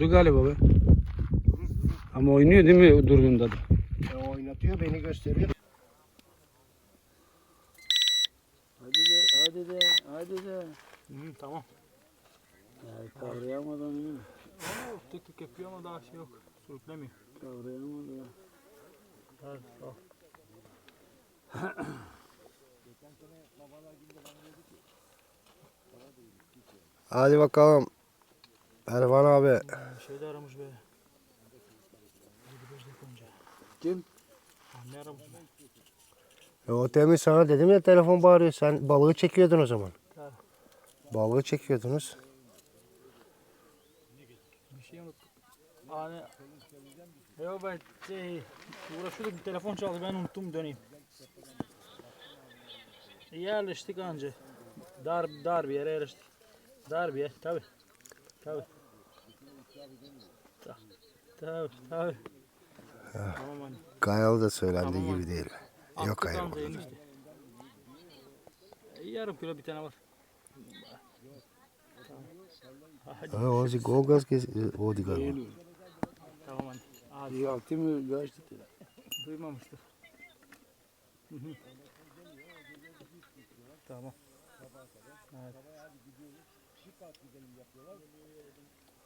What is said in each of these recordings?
Durdu galiba be. Ama oynuyor değil mi durduğunda da? E, oynatıyor beni gösteriyor. Hadi de, hadi de, hadi de. Hı, tamam. Ya kavrayamadan iyi. Oo, tık tık yapıyor ama daha şey yok. Sürüklemiyor. Kavrayamadı ya. Hadi sağ ol. Hadi bakalım. Ervan abi. Bir şey de aramış be. 55 dakika önce. Kim? Anne aramış be. E, o demin sana dedim ya telefon bağırıyor. Sen balığı çekiyordun o zaman. Ha. Balığı çekiyordunuz. Bir şey unuttum. Hani Yok ben şey, uğraşıyorduk bir telefon çaldı ben unuttum döneyim. Yerleştik anca. Dar, dar bir yere yerleştik. Dar bir yer tabi. Tabi. Tabi tabi. Tamam anne. Kayalı da söylendiği Tamam, gibi değil. Yok hayır. anca enişte. E, Yarım kilo bir tane var. Tamam. Hadi. Ha, o o gaz kes o di galiba. Tamam anne. Hadi. İyi altı mı kaçtı? Duymamıştır. Hı hı. tamam. Evet.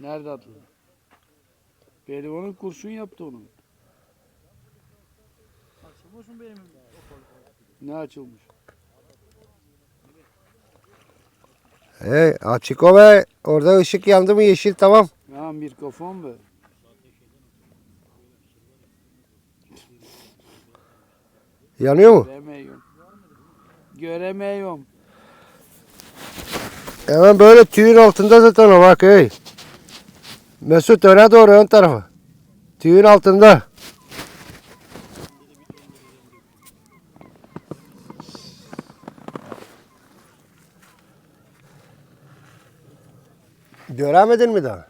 Nerede atıldı? Pehlivanın kurşun yaptı onu. Açılmış mı benim? Ne açılmış? Hey açık o be. Orada ışık yandı mı yeşil tamam. Ya mikrofon be. Yanıyor mu? Göremiyorum. Göremiyorum. Hemen böyle tüyün altında zaten o bak hey. Mesut öne doğru ön tarafa. Tüyün altında. Göremedin mi daha?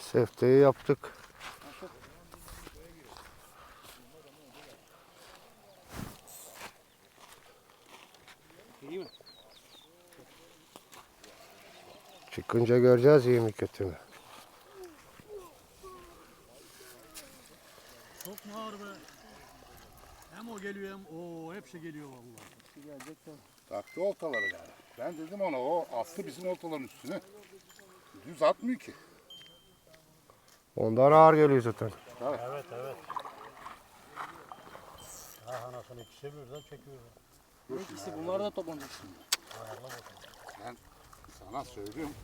Sefteyi yaptık. Çıkınca göreceğiz iyi mi kötü mü? Çok mu ağır be? Hem o geliyor hem o hepsi geliyor vallahi. Taktı oltaları yani. Ben dedim ona o astı bizim oltaların üstüne. Düz atmıyor ki. Ondan ağır geliyor zaten. Evet evet. Ha anasını ikisi birden çekiyor. İkisi bunlar da toplanacak şimdi. Sana söylüyorum.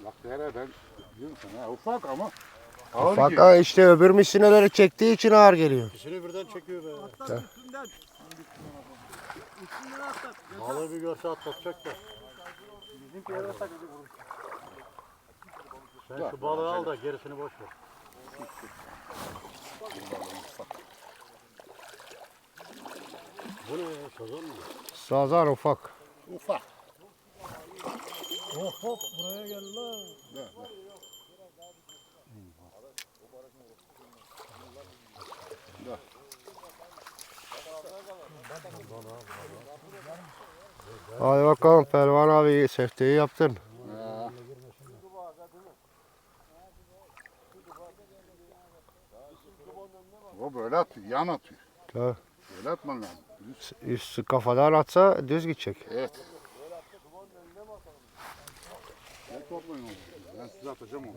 Bak değerli ben diyorum sana ya, ufak ama ağır ki. ha işte öbür misineleri çektiği için ağır geliyor. İkisini birden çekiyor be. Atlat üstünden. Üstünden atlat. Bir görse atlatacak da. Bizimki yere. Sen şu balığı al da gerisini boş ver. Bu ne ya? Sazan mı? Sazan ufak. Ufak. Hop hop buraya gel lan. Ver, ver. Hadi bakalım Pervan abi sefteyi yaptın. Ha. O böyle atıyor, yan atıyor. Tabii. Böyle atman lazım. Düz. Üstü kafadan atsa düz gidecek. Evet. Ben toplayın onu. Ben size atacağım onu.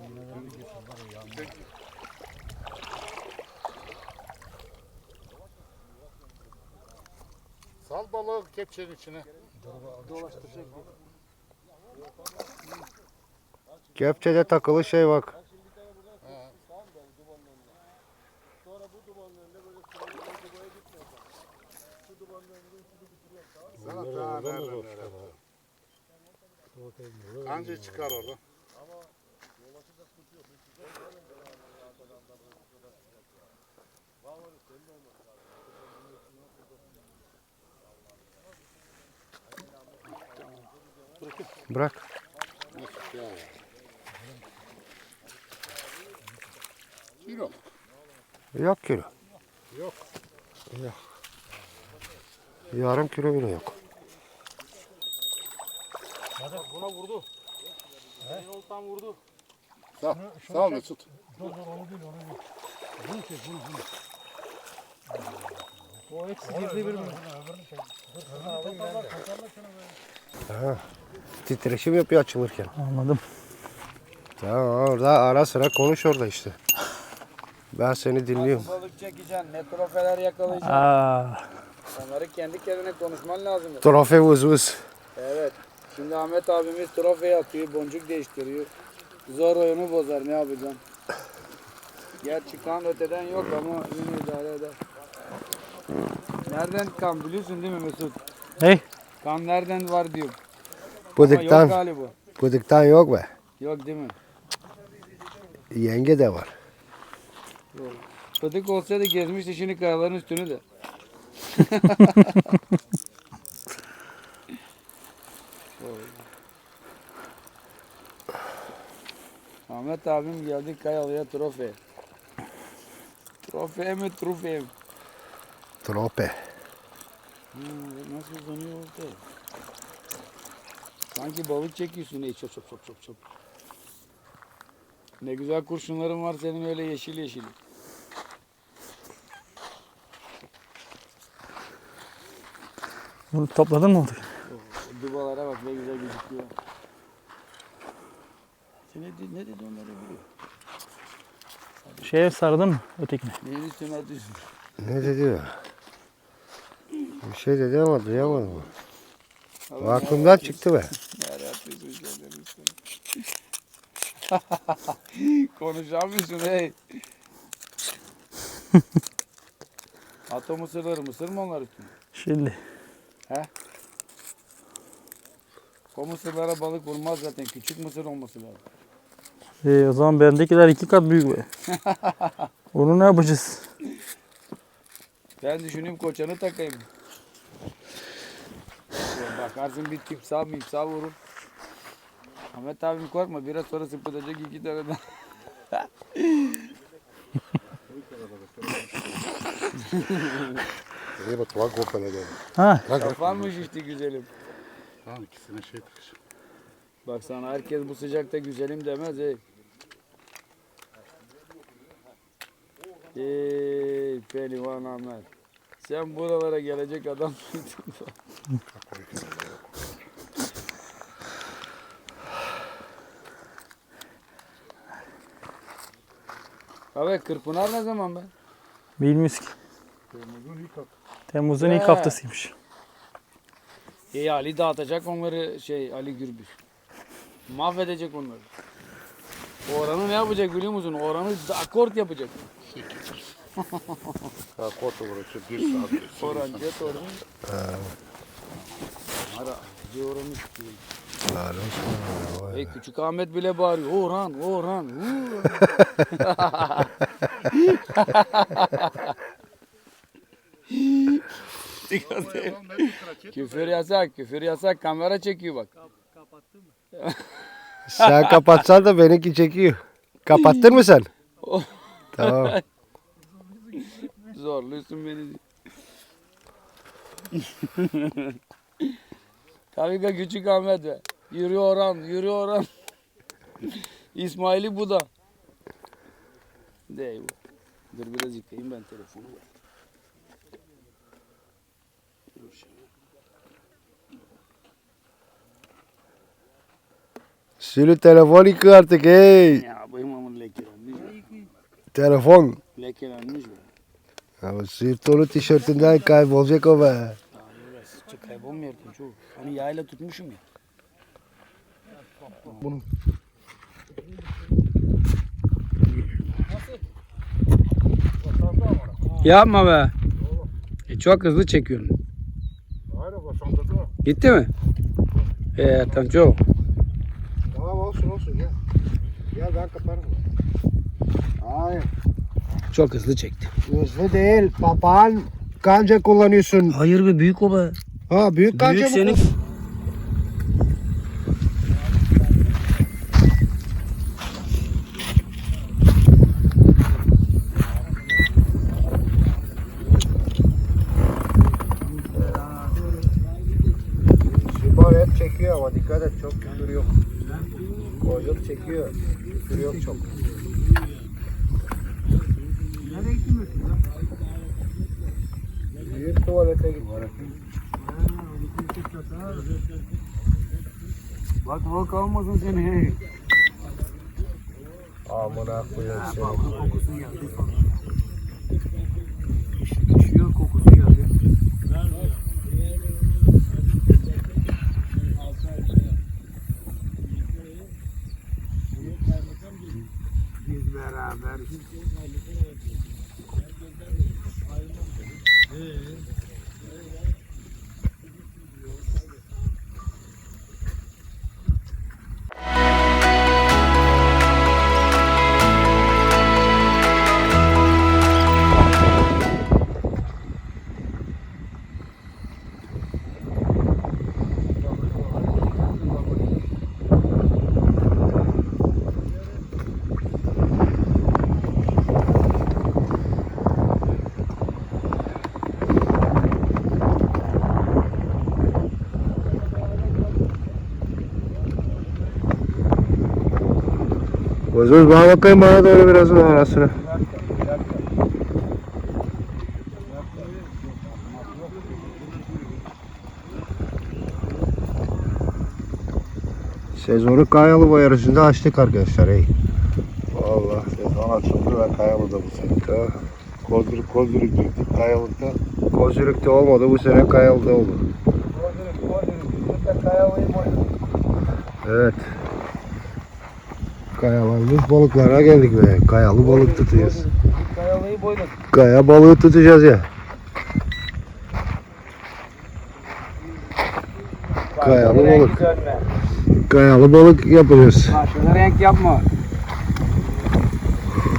Sal balığı kepçenin içine. Kepçede takılı şey bak. Anca çıkar orada. Bırak. Kilo. Yok kilo. Yok. Yok. Yarım kilo bile yok. Hadi buna vurdu. He? Oltan vurdu. Sağ, sağ ol Mesut. Dur dur onu değil onu değil. Bunu çek bunu bunu. O hepsi gizli bir mi? Öbürünü çek. Ha. Titreşim yapıyor açılırken. Anladım. Tamam orada ara sıra konuş orada işte. Ben seni dinliyorum. Balık çekeceksin? Ne trofeler yakalayacaksın? Aa, Onları kendi kendine konuşman lazım. Trofe vız vız. Evet. Şimdi Ahmet abimiz trofeyi atıyor, boncuk değiştiriyor. Zor oyunu bozar, ne yapacaksın? Gerçi kan öteden yok ama yine idare eder. Nereden kan biliyorsun değil mi Mesut? hey. Kan nereden var diyor. Ama yok Bıdıktan, galiba. bıdıktan yok be. Yok değil mi? Yenge de var. Fıdık olsaydı gezmişti şimdi kayaların üstünü de. Ahmet abim geldi Kayalı'ya trofe. Trofe mi trofe mi? Trope. Hmm, nasıl uzanıyor orada? Sanki balık çekiyorsun. Ey çop çop çop çop çop. Ne güzel kurşunların var senin öyle yeşil yeşil. Bunu topladın mı? O dubalara bak ne güzel gözüküyor. Sen ne, dedi- ne dedi onları biliyor. Şeye sardın mı ötekine? Neyin üstüne atıyorsun? Ne dedi o? Bir şey dedi ama duyamadım. O aklımdan çıktı be. Konuşamıyorsun hey. At o mısırları, mısır mı onlar üstüne? Şimdi. O mısırlara balık vurmaz zaten. Küçük mısır olması lazım. Ee, o zaman bendekiler iki kat büyük be. Onu ne yapacağız? Ben düşüneyim koçanı takayım. Bakarsın bir mı sağ vurur. Ahmet abim korkma biraz sonra sıpıtacak iki tane daha. İyi bak bak kopana geldi. Ha, Kafan mı şişti güzelim? Tamam ikisine şey takışır. Bak sana herkes bu sıcakta güzelim demez ey. Ey pehlivan Ahmet. Sen buralara gelecek adam mıydın? Abi Kırpınar ne zaman be? bilmiyoruz ki. Temmuz'un ilk hafta. Temmuz'un ilk He. haftasıymış. İyi Ali dağıtacak onları şey Ali Gürbüz. Mahvedecek onları. Oranı ne yapacak biliyor musun? Oranı akort yapacak. Ha kota uğraşıyor bir saat. Oran jet oran. Ara oranı istiyor. Sana, vay. Hey küçük Ahmet bile bağırıyor. Orhan, Orhan. Dikkat et. Küfür yasak, küfür yasak. Kamera çekiyor bak. Sen kapatsan da benimki çekiyor. Kapattın mı sen? Tamam. Zorluyorsun beni. Tabii ki küçük Ahmet be. Yürü Orhan, yürü Orhan. İsmail'i bu da. Dey bu. Dur biraz yıkayayım ben telefonu. Dur şimdi. Sülü telefon yıkıyor artık hey. Ya bu imamın lekelenmiş. Telefon. Lekelenmiş bu. Ya Sırtolu tişörtünden kaybolacak o be. Çok kaybolmuyor ki çoğu. Hani yağıyla tutmuşum ya. Bunun- Yapma be. E çok hızlı çekiyorsun. Hayır bak çantada. Gitti mi? Ee, Tanco. Tamam olsun olsun gel. Gel ben kaparım. Hayır. Çok hızlı çekti. Hızlı değil. Papağan kanca kullanıyorsun. Hayır be büyük o be. Ha büyük kanca Büyük mı? senin. Sübar hep çekiyor ama dikkat et çok küfür yok. Koyduk çekiyor. Küfür yok çok. Büyük tuvalete git. Bak bak almasın seni. Amına koyayım seni. Kokusu geldi sana. Düşüyor kokusu geldi. Bozuz bana bakayım bana doğru biraz daha arasına. Sezonu Kayalı yarışında açtık arkadaşlar. Ey. Valla sezon açıldı ve Kayalı'da bu sene. Kozuruk kozuruk girdik Kayalı'da. Kozürük'te olmadı bu sene Kayalı'da oldu. Evet. Kayalarımız balıklara geldik be. Kayalı balık tutacağız. Kayalıyı boyduk. Kaya balığı tutacağız ya. Kayalı balık. Kayalı balık yapacağız. Başına renk yapma.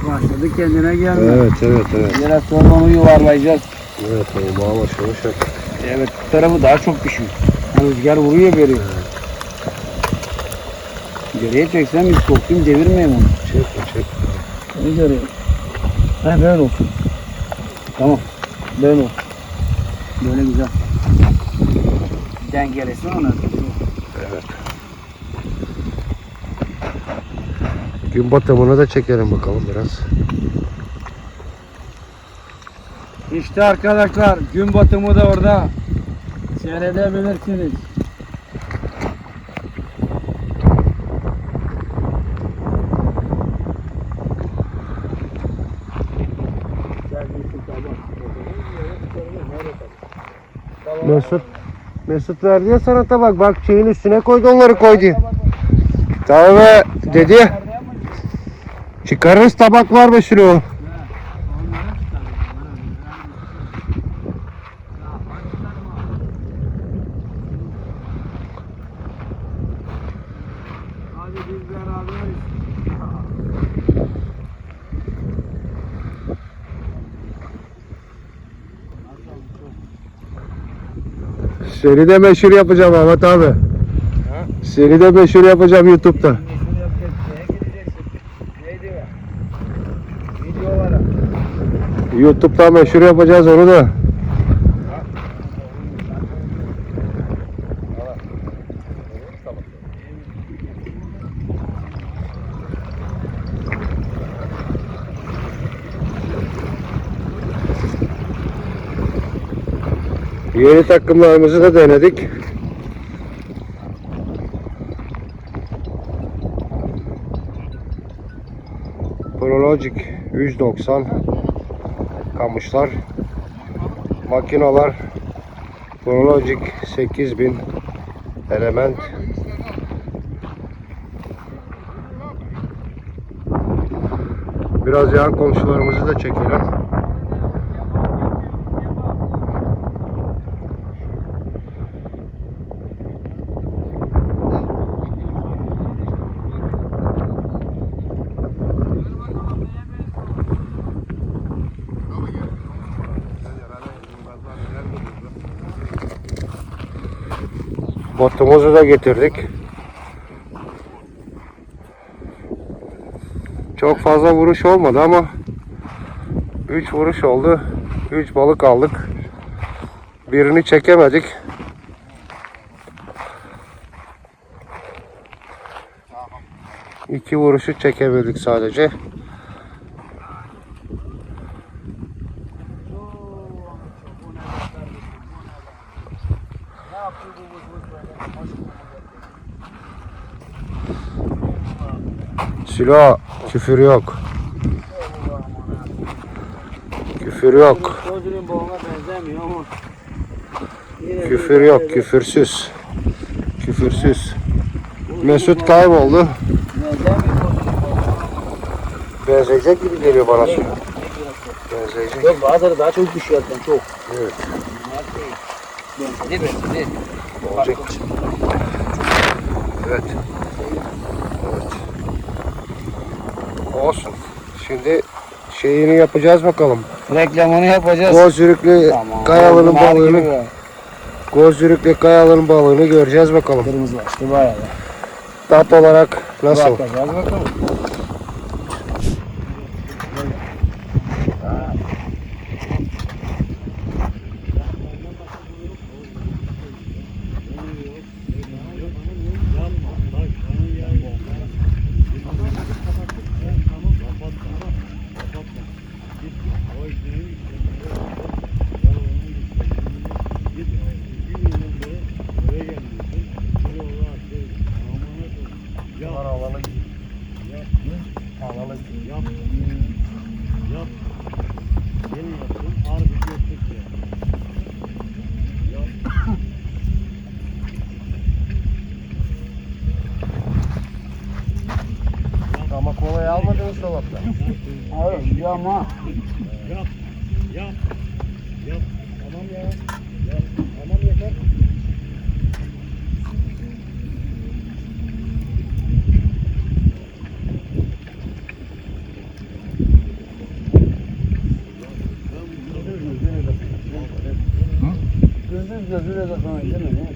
Başladı kendine gelme. Evet evet evet. Biraz sonra onu yuvarlayacağız. Evet o bağ başlamış. hep. Evet tarafı daha çok pişiyor. Rüzgar vuruyor böyle. Geriye çeksen biz soktum devirmeyeyim onu. Çekme çek. Ne göreyim? Ha böyle olsun. Tamam. Böyle olsun. Böyle güzel. Dengelesin onu. Gün batımını da çekelim bakalım biraz. İşte arkadaşlar gün batımı da orada. Seyredebilirsiniz. Mesut Mesut verdi ya sana tabak. Bak şeyin üstüne koydu onları koydu. Be dedi. Çıkarırız tabak var be şunu. Seni de meşhur yapacağım Ahmet abi. Seni de meşhur yapacağım YouTube'da. Meşhur yapacak şeye gideceksin. Neydi be? Videolara. YouTube'da meşhur yapacağız onu da. Yeni takımlarımızı da denedik. Prologic 190 kamışlar makinalar Prologic 8000 element biraz yan komşularımızı da çekelim Botumuzu da getirdik. Çok fazla vuruş olmadı ama 3 vuruş oldu. 3 balık aldık. Birini çekemedik. İki vuruşu çekebildik sadece. Silo küfür yok. Küfür yok. Küfür yok, küfürsüz. Küfürsüz. Mesut kayboldu. Benzeyecek gibi geliyor bana şu. Benzeyecek. Yok bazıları daha çok düşüyor zaten çok. Evet. Benzedi benzedi. Olacak. Evet. Evet. Olsun. Şimdi şeyini yapacağız bakalım. Reklamını yapacağız. Gozürüklü Tamam. kayaların Bunlar gibi balığını, be. Gozürüklü kayaların balığını göreceğiz bakalım. Kırmızı başlı bayağı. Tat olarak nasıl? Bakacağız bakalım. Hayır ama. Gündüz gözüyle de sana değil mi?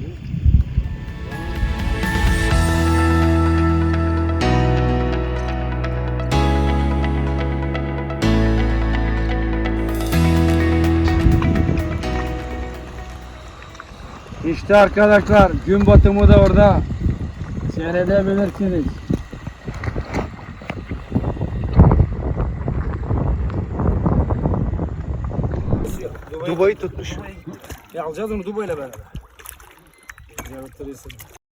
İşte arkadaşlar gün batımı da orada seyredebilirsiniz. Dubayı tutmuş. Ya alacağız onu Dubai'yle beraber. İstedim.